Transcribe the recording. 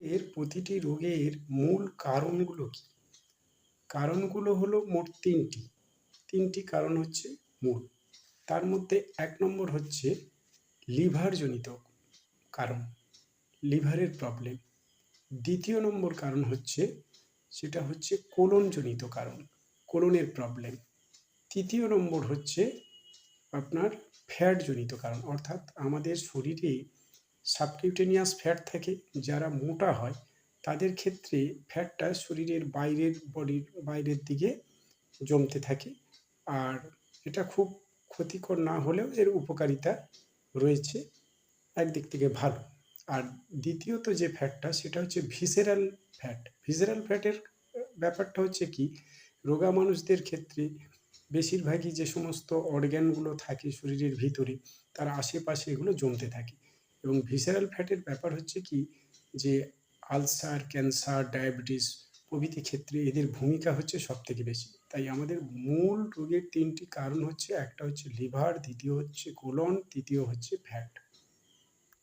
এর প্রতিটি রোগের মূল কারণগুলো কি? কারণগুলো হলো মোট তিনটি। তিনটি কারণ হচ্ছে মূল। তার মধ্যে এক নম্বর হচ্ছে লিভারজনিত কারণ, লিভারের প্রবলেম। দ্বিতীয় নম্বর কারণ হচ্ছে, সেটা হচ্ছে কোলনজনিত কারণ, কোলনের প্রবলেম। তৃতীয় নম্বর হচ্ছে আপনার ফ্যাটজনিত কারণ, অর্থাৎ আমাদের শরীরে সাবকিউটেনিয়াস ফ্যাট থাকে যারা মোটা হয়, তাদের ক্ষেত্রে ফ্যাটটা শরীরের বাইরের বডির বাইরের দিকে জমতে থাকে। আর এটা খুব ক্ষতিকর না হলেও এর উপকারিতা রয়েছে একদিক থেকে ভালো। আর দ্বিতীয়ত যে ফ্যাটটা, সেটা হচ্ছে ভিসেরাল ফ্যাট ভিসেরাল ফ্যাটের ব্যাপারটা হচ্ছে কি, রোগা মানুষদের ক্ষেত্রে বেশিরভাগই যে সমস্ত অর্গ্যানগুলো থাকে শরীরের ভিতরে, তার আশেপাশে এগুলো জমতে থাকে। এবং ভিসারাল ফ্যাটের ব্যাপার হচ্ছে কি যে আলসার ক্যান্সার ডায়াবেটিস প্রভৃতি ক্ষেত্রে এদের ভূমিকা হচ্ছে সব থেকে বেশি। তাই আমাদের মূল রোগের তিনটি কারণ হচ্ছে, একটা হচ্ছে লিভার দ্বিতীয় হচ্ছে কোলন তৃতীয় হচ্ছে ফ্যাট